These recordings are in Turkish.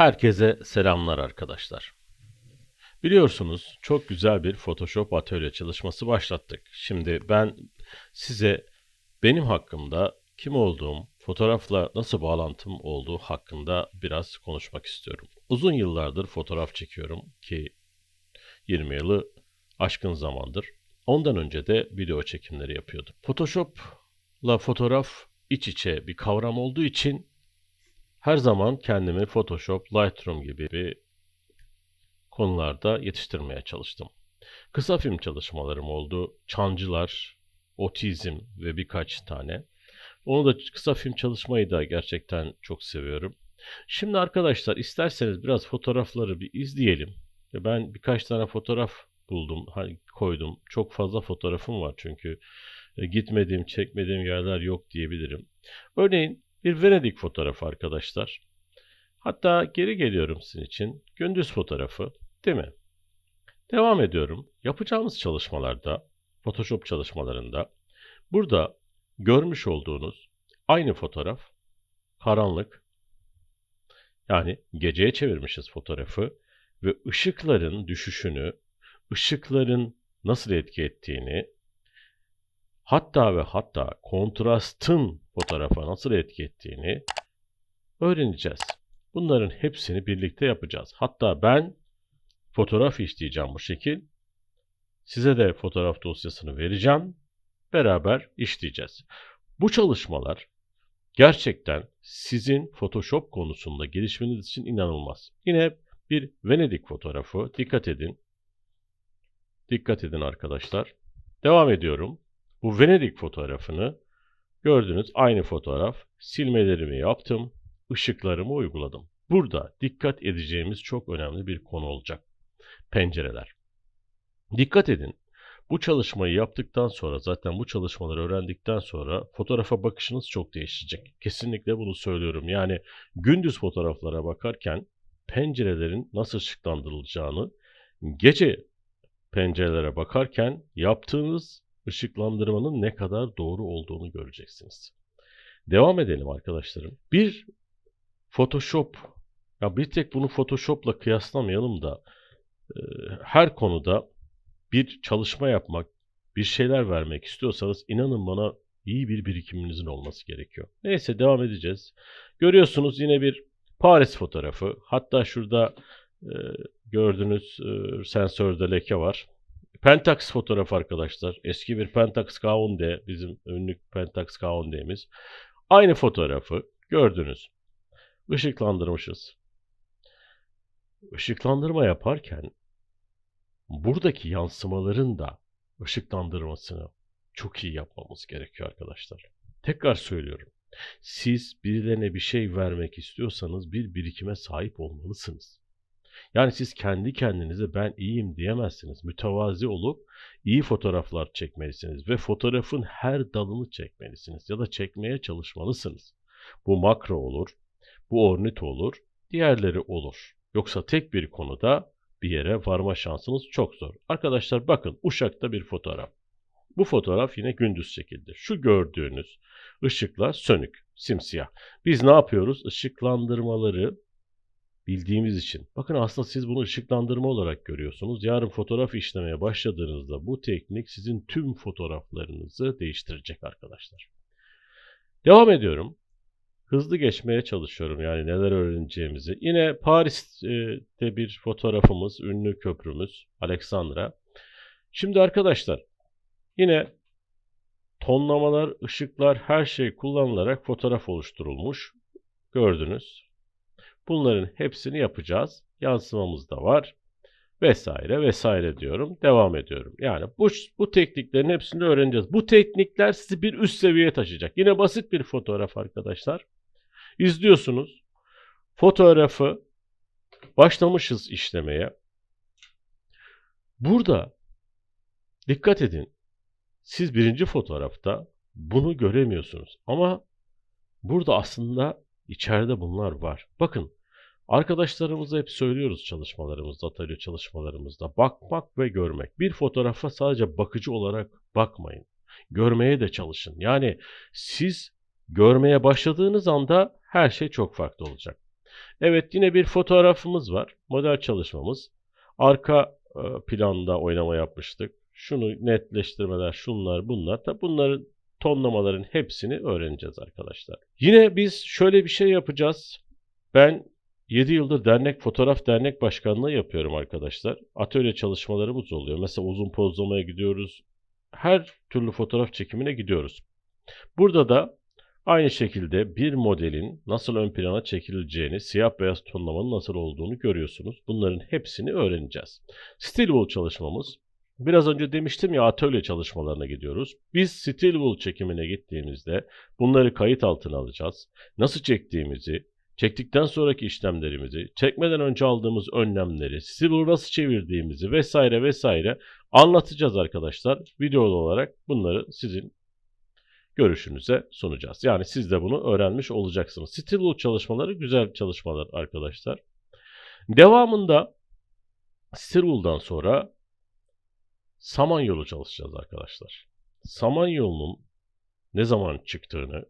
Herkese selamlar arkadaşlar. Biliyorsunuz çok güzel bir Photoshop atölye çalışması başlattık. Şimdi ben size benim hakkımda kim olduğum, fotoğrafla nasıl bağlantım olduğu hakkında biraz konuşmak istiyorum. Uzun yıllardır fotoğraf çekiyorum ki 20 yılı aşkın zamandır. Ondan önce de video çekimleri yapıyordum. Photoshop'la fotoğraf iç içe bir kavram olduğu için her zaman kendimi Photoshop, Lightroom gibi bir konularda yetiştirmeye çalıştım. Kısa film çalışmalarım oldu. Çancılar, otizm ve birkaç tane. Onu da kısa film çalışmayı da gerçekten çok seviyorum. Şimdi arkadaşlar isterseniz biraz fotoğrafları bir izleyelim. Ben birkaç tane fotoğraf buldum, koydum. Çok fazla fotoğrafım var çünkü e, gitmediğim, çekmediğim yerler yok diyebilirim. Örneğin bir Venedik fotoğrafı arkadaşlar. Hatta geri geliyorum sizin için. Gündüz fotoğrafı, değil mi? Devam ediyorum. Yapacağımız çalışmalarda, Photoshop çalışmalarında burada görmüş olduğunuz aynı fotoğraf karanlık. Yani geceye çevirmişiz fotoğrafı ve ışıkların düşüşünü, ışıkların nasıl etki ettiğini, hatta ve hatta kontrastın fotoğrafa nasıl etki ettiğini öğreneceğiz. Bunların hepsini birlikte yapacağız. Hatta ben fotoğraf işleyeceğim bu şekil. Size de fotoğraf dosyasını vereceğim. Beraber işleyeceğiz. Bu çalışmalar gerçekten sizin Photoshop konusunda gelişmeniz için inanılmaz. Yine bir Venedik fotoğrafı. Dikkat edin. Dikkat edin arkadaşlar. Devam ediyorum. Bu Venedik fotoğrafını gördünüz aynı fotoğraf. Silmelerimi yaptım. ışıklarımı uyguladım. Burada dikkat edeceğimiz çok önemli bir konu olacak. Pencereler. Dikkat edin. Bu çalışmayı yaptıktan sonra zaten bu çalışmaları öğrendikten sonra fotoğrafa bakışınız çok değişecek. Kesinlikle bunu söylüyorum. Yani gündüz fotoğraflara bakarken pencerelerin nasıl ışıklandırılacağını, gece pencerelere bakarken yaptığınız ışıklandırmanın ne kadar doğru olduğunu göreceksiniz. Devam edelim arkadaşlarım. Bir Photoshop, ya bir tek bunu Photoshop'la kıyaslamayalım da e, her konuda bir çalışma yapmak, bir şeyler vermek istiyorsanız inanın bana iyi bir birikiminizin olması gerekiyor. Neyse devam edeceğiz. Görüyorsunuz yine bir Paris fotoğrafı. Hatta şurada e, gördüğünüz e, sensörde leke var. Pentax fotoğrafı arkadaşlar. Eski bir Pentax K10D. Bizim ünlü Pentax K10D'miz. Aynı fotoğrafı gördünüz. Işıklandırmışız. Işıklandırma yaparken buradaki yansımaların da ışıklandırmasını çok iyi yapmamız gerekiyor arkadaşlar. Tekrar söylüyorum. Siz birilerine bir şey vermek istiyorsanız bir birikime sahip olmalısınız. Yani siz kendi kendinize ben iyiyim diyemezsiniz. Mütevazi olup iyi fotoğraflar çekmelisiniz ve fotoğrafın her dalını çekmelisiniz ya da çekmeye çalışmalısınız. Bu makro olur, bu ornit olur, diğerleri olur. Yoksa tek bir konuda bir yere varma şansınız çok zor. Arkadaşlar bakın Uşak'ta bir fotoğraf. Bu fotoğraf yine gündüz çekildi. Şu gördüğünüz ışıklar sönük, simsiyah. Biz ne yapıyoruz? Işıklandırmaları bildiğimiz için. Bakın aslında siz bunu ışıklandırma olarak görüyorsunuz. Yarın fotoğraf işlemeye başladığınızda bu teknik sizin tüm fotoğraflarınızı değiştirecek arkadaşlar. Devam ediyorum. Hızlı geçmeye çalışıyorum yani neler öğreneceğimizi. Yine Paris'te bir fotoğrafımız, ünlü köprümüz Alexandra. Şimdi arkadaşlar yine tonlamalar, ışıklar her şey kullanılarak fotoğraf oluşturulmuş. Gördünüz. Bunların hepsini yapacağız. Yansımamız da var. Vesaire vesaire diyorum. Devam ediyorum. Yani bu, bu tekniklerin hepsini öğreneceğiz. Bu teknikler sizi bir üst seviyeye taşıyacak. Yine basit bir fotoğraf arkadaşlar. İzliyorsunuz. Fotoğrafı başlamışız işlemeye. Burada dikkat edin. Siz birinci fotoğrafta bunu göremiyorsunuz. Ama burada aslında içeride bunlar var. Bakın arkadaşlarımıza hep söylüyoruz çalışmalarımızda, atölye çalışmalarımızda. Bakmak ve görmek. Bir fotoğrafa sadece bakıcı olarak bakmayın. Görmeye de çalışın. Yani siz görmeye başladığınız anda her şey çok farklı olacak. Evet yine bir fotoğrafımız var. Model çalışmamız. Arka e, planda oynama yapmıştık. Şunu netleştirmeler, şunlar, bunlar. Tabi bunların tonlamaların hepsini öğreneceğiz arkadaşlar. Yine biz şöyle bir şey yapacağız. Ben 7 yıldır dernek fotoğraf dernek başkanlığı yapıyorum arkadaşlar. Atölye çalışmalarımız oluyor. Mesela uzun pozlamaya gidiyoruz. Her türlü fotoğraf çekimine gidiyoruz. Burada da aynı şekilde bir modelin nasıl ön plana çekileceğini, siyah beyaz tonlamanın nasıl olduğunu görüyorsunuz. Bunların hepsini öğreneceğiz. Stillwell çalışmamız Biraz önce demiştim ya atölye çalışmalarına gidiyoruz. Biz Stillwell çekimine gittiğimizde bunları kayıt altına alacağız. Nasıl çektiğimizi, çektikten sonraki işlemlerimizi, çekmeden önce aldığımız önlemleri, Stillwell nasıl çevirdiğimizi vesaire vesaire anlatacağız arkadaşlar. Videolu olarak bunları sizin görüşünüze sunacağız. Yani siz de bunu öğrenmiş olacaksınız. Stillwell çalışmaları güzel çalışmalar arkadaşlar. Devamında Stillwell'dan sonra Samanyolu çalışacağız arkadaşlar. Samanyolu'nun ne zaman çıktığını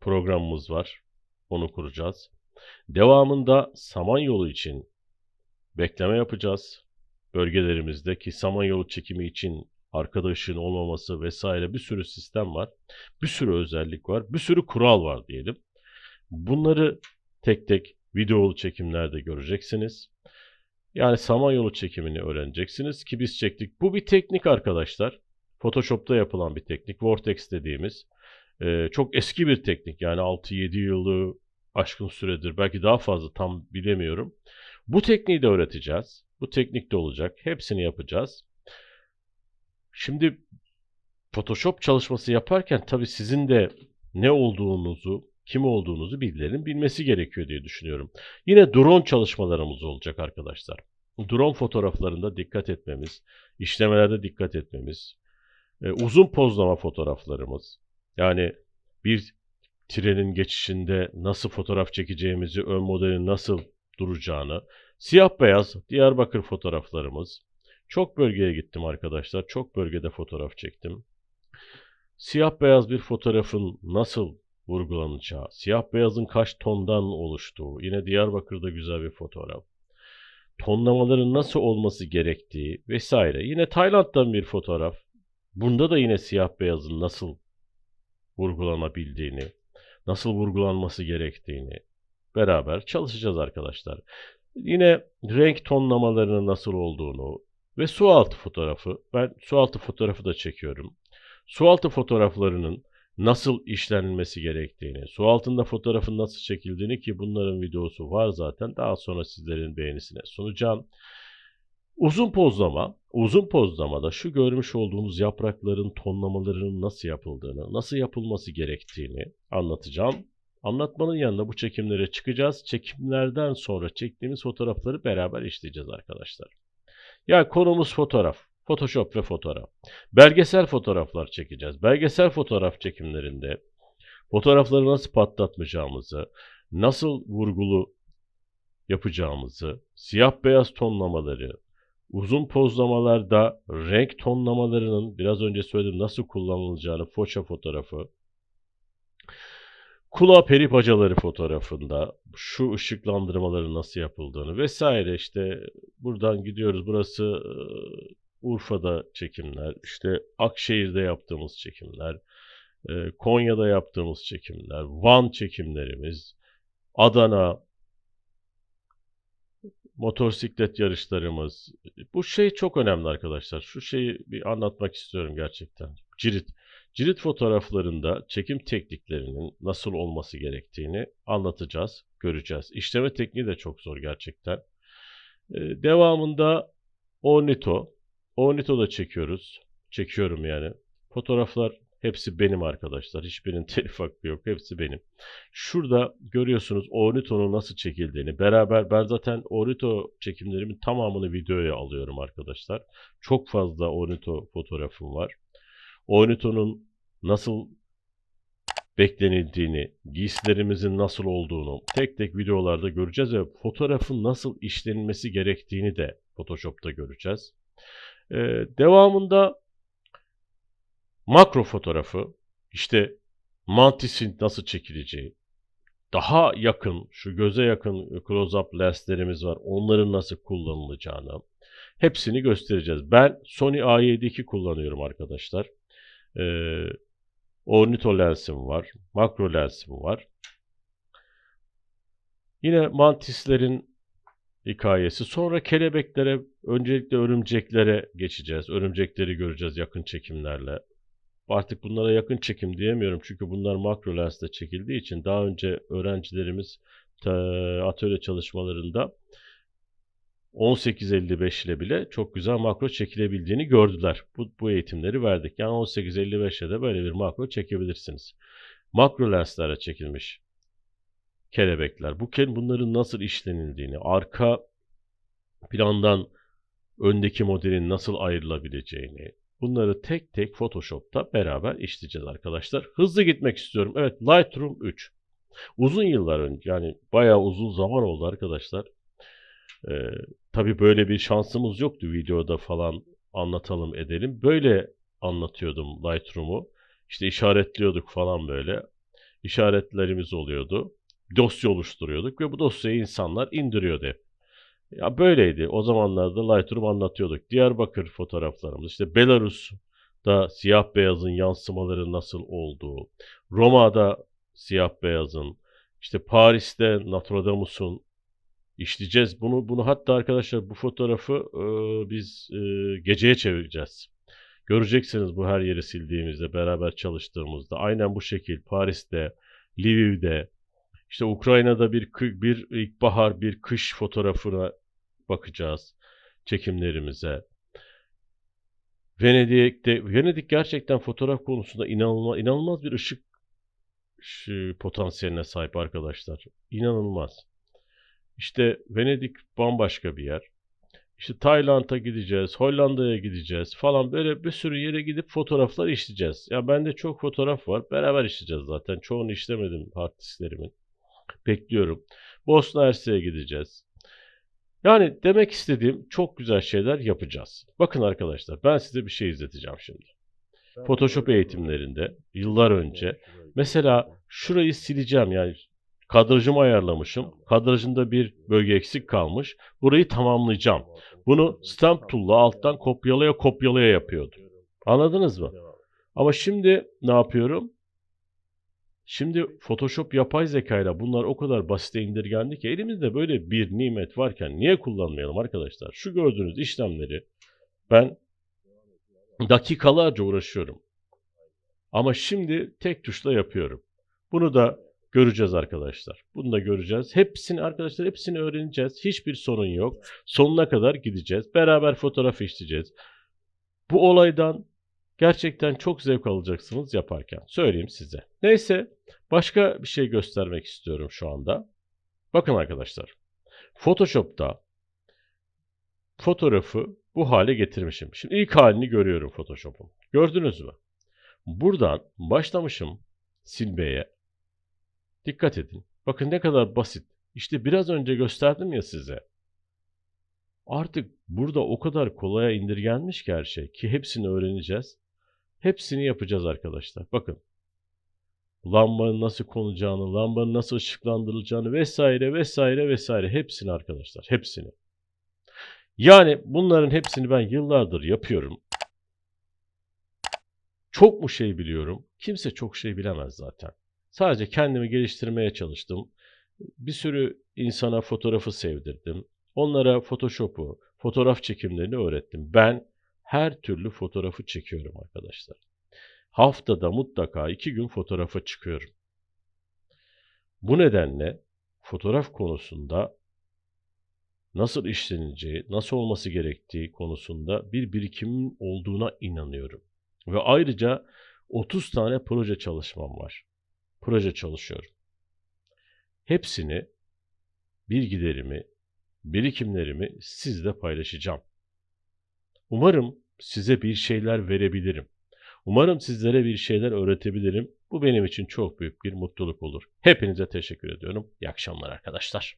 programımız var. Onu kuracağız. Devamında Samanyolu için bekleme yapacağız. Bölgelerimizde Samanyolu çekimi için arkada ışığın olmaması vesaire bir sürü sistem var. Bir sürü özellik var. Bir sürü kural var diyelim. Bunları tek tek videolu çekimlerde göreceksiniz. Yani Samanyolu çekimini öğreneceksiniz ki biz çektik. Bu bir teknik arkadaşlar. Photoshop'ta yapılan bir teknik. Vortex dediğimiz. Ee, çok eski bir teknik. Yani 6-7 yılı aşkın süredir. Belki daha fazla tam bilemiyorum. Bu tekniği de öğreteceğiz. Bu teknik de olacak. Hepsini yapacağız. Şimdi Photoshop çalışması yaparken tabii sizin de ne olduğunuzu, kim olduğunuzu birilerinin bilmesi gerekiyor diye düşünüyorum. Yine drone çalışmalarımız olacak arkadaşlar. Drone fotoğraflarında dikkat etmemiz, işlemelerde dikkat etmemiz, e, uzun pozlama fotoğraflarımız, yani bir trenin geçişinde nasıl fotoğraf çekeceğimizi, ön modelin nasıl duracağını, siyah beyaz Diyarbakır fotoğraflarımız. Çok bölgeye gittim arkadaşlar, çok bölgede fotoğraf çektim. Siyah beyaz bir fotoğrafın nasıl vurgulanacağı, siyah beyazın kaç tondan oluştuğu, yine Diyarbakır'da güzel bir fotoğraf. Tonlamaların nasıl olması gerektiği vesaire. Yine Tayland'dan bir fotoğraf. Bunda da yine siyah beyazın nasıl vurgulanabildiğini, nasıl vurgulanması gerektiğini beraber çalışacağız arkadaşlar. Yine renk tonlamalarının nasıl olduğunu ve su altı fotoğrafı. Ben su altı fotoğrafı da çekiyorum. Su altı fotoğraflarının nasıl işlenmesi gerektiğini, su altında fotoğrafın nasıl çekildiğini ki bunların videosu var zaten. Daha sonra sizlerin beğenisine sunacağım. Uzun pozlama, uzun pozlamada şu görmüş olduğumuz yaprakların tonlamalarının nasıl yapıldığını, nasıl yapılması gerektiğini anlatacağım. Anlatmanın yanında bu çekimlere çıkacağız. Çekimlerden sonra çektiğimiz fotoğrafları beraber işleyeceğiz arkadaşlar. Ya konumuz fotoğraf. Photoshop ve fotoğraf. Belgesel fotoğraflar çekeceğiz. Belgesel fotoğraf çekimlerinde fotoğrafları nasıl patlatmayacağımızı, nasıl vurgulu yapacağımızı, siyah beyaz tonlamaları, uzun pozlamalarda renk tonlamalarının biraz önce söyledim nasıl kullanılacağını foça fotoğrafı, kulağı peri bacaları fotoğrafında şu ışıklandırmaları nasıl yapıldığını vesaire. İşte buradan gidiyoruz. Burası Urfa'da çekimler, işte Akşehir'de yaptığımız çekimler, e, Konya'da yaptığımız çekimler, Van çekimlerimiz, Adana, motosiklet yarışlarımız. Bu şey çok önemli arkadaşlar. Şu şeyi bir anlatmak istiyorum gerçekten. Cirit. Cirit fotoğraflarında çekim tekniklerinin nasıl olması gerektiğini anlatacağız, göreceğiz. İşleme tekniği de çok zor gerçekten. Ee, devamında Ornito, Ornito'da çekiyoruz. Çekiyorum yani. Fotoğraflar hepsi benim arkadaşlar. Hiçbirinin telif hakkı yok. Hepsi benim. Şurada görüyorsunuz Ornito'nun nasıl çekildiğini. Beraber ben zaten Ornito çekimlerimin tamamını videoya alıyorum arkadaşlar. Çok fazla Ornito fotoğrafım var. Ornito'nun nasıl beklenildiğini, giysilerimizin nasıl olduğunu tek tek videolarda göreceğiz ve fotoğrafın nasıl işlenmesi gerektiğini de Photoshop'ta göreceğiz. Ee, devamında makro fotoğrafı, işte mantisin nasıl çekileceği, daha yakın, şu göze yakın close-up lenslerimiz var. Onların nasıl kullanılacağını hepsini göstereceğiz. Ben Sony A7 II kullanıyorum arkadaşlar. Ee, ornito lensim var, makro lensim var. Yine mantislerin hikayesi. Sonra kelebeklere, öncelikle örümceklere geçeceğiz. Örümcekleri göreceğiz yakın çekimlerle. Artık bunlara yakın çekim diyemiyorum çünkü bunlar makro lensle çekildiği için daha önce öğrencilerimiz atölye çalışmalarında 18.55 ile bile çok güzel makro çekilebildiğini gördüler. Bu, bu eğitimleri verdik. Yani 18.55'e de böyle bir makro çekebilirsiniz. Makro lenslerle çekilmiş kelebekler. Bu bunların nasıl işlenildiğini, arka plandan öndeki modelin nasıl ayrılabileceğini, bunları tek tek Photoshop'ta beraber işleyeceğiz arkadaşlar. Hızlı gitmek istiyorum. Evet Lightroom 3. Uzun yıllar önce yani bayağı uzun zaman oldu arkadaşlar. Ee, tabii böyle bir şansımız yoktu videoda falan anlatalım edelim. Böyle anlatıyordum Lightroom'u. İşte işaretliyorduk falan böyle. İşaretlerimiz oluyordu dosya oluşturuyorduk ve bu dosyayı insanlar indiriyordu hep. Ya böyleydi. O zamanlarda Lightroom anlatıyorduk. Diyarbakır fotoğraflarımız, işte Belarus'ta siyah beyazın yansımaları nasıl olduğu, Roma'da siyah beyazın, işte Paris'te Notre Dame'un işleyeceğiz. Bunu bunu hatta arkadaşlar bu fotoğrafı e, biz e, geceye çevireceğiz. Göreceksiniz bu her yeri sildiğimizde, beraber çalıştığımızda. Aynen bu şekil Paris'te, Lviv'de, işte Ukrayna'da bir bir ilkbahar, bir kış fotoğrafına bakacağız çekimlerimize. Venedik'te Venedik gerçekten fotoğraf konusunda inanılmaz inanılmaz bir ışık potansiyeline sahip arkadaşlar. İnanılmaz. İşte Venedik bambaşka bir yer. İşte Tayland'a gideceğiz, Hollanda'ya gideceğiz falan böyle bir sürü yere gidip fotoğraflar işleyeceğiz. Ya bende çok fotoğraf var. Beraber işleyeceğiz zaten. Çoğunu işlemedim hard disklerimin. Bekliyorum. Bosna Hersek'e gideceğiz. Yani demek istediğim çok güzel şeyler yapacağız. Bakın arkadaşlar ben size bir şey izleteceğim şimdi. Photoshop eğitimlerinde yıllar önce mesela şurayı sileceğim yani kadrajımı ayarlamışım. Kadrajında bir bölge eksik kalmış. Burayı tamamlayacağım. Bunu stamp tool'la alttan kopyalaya kopyalaya yapıyordum. Anladınız mı? Ama şimdi ne yapıyorum? Şimdi Photoshop yapay zekayla bunlar o kadar basite indirgendi ki elimizde böyle bir nimet varken niye kullanmayalım arkadaşlar? Şu gördüğünüz işlemleri ben dakikalarca uğraşıyorum. Ama şimdi tek tuşla yapıyorum. Bunu da göreceğiz arkadaşlar. Bunu da göreceğiz. Hepsini arkadaşlar hepsini öğreneceğiz. Hiçbir sorun yok. Sonuna kadar gideceğiz. Beraber fotoğraf işleyeceğiz. Bu olaydan Gerçekten çok zevk alacaksınız yaparken. Söyleyeyim size. Neyse başka bir şey göstermek istiyorum şu anda. Bakın arkadaşlar. Photoshop'ta fotoğrafı bu hale getirmişim. Şimdi ilk halini görüyorum Photoshop'un. Gördünüz mü? Buradan başlamışım silmeye. Dikkat edin. Bakın ne kadar basit. İşte biraz önce gösterdim ya size. Artık burada o kadar kolaya indirgenmiş ki her şey ki hepsini öğreneceğiz. Hepsini yapacağız arkadaşlar. Bakın. Lambanın nasıl konacağını, lambanın nasıl ışıklandırılacağını vesaire vesaire vesaire hepsini arkadaşlar. Hepsini. Yani bunların hepsini ben yıllardır yapıyorum. Çok mu şey biliyorum? Kimse çok şey bilemez zaten. Sadece kendimi geliştirmeye çalıştım. Bir sürü insana fotoğrafı sevdirdim. Onlara Photoshop'u, fotoğraf çekimlerini öğrettim. Ben her türlü fotoğrafı çekiyorum arkadaşlar. Haftada mutlaka iki gün fotoğrafa çıkıyorum. Bu nedenle fotoğraf konusunda nasıl işleneceği, nasıl olması gerektiği konusunda bir birikimim olduğuna inanıyorum. Ve ayrıca 30 tane proje çalışmam var. Proje çalışıyorum. Hepsini, bilgilerimi, birikimlerimi sizle paylaşacağım. Umarım size bir şeyler verebilirim. Umarım sizlere bir şeyler öğretebilirim. Bu benim için çok büyük bir mutluluk olur. Hepinize teşekkür ediyorum. İyi akşamlar arkadaşlar.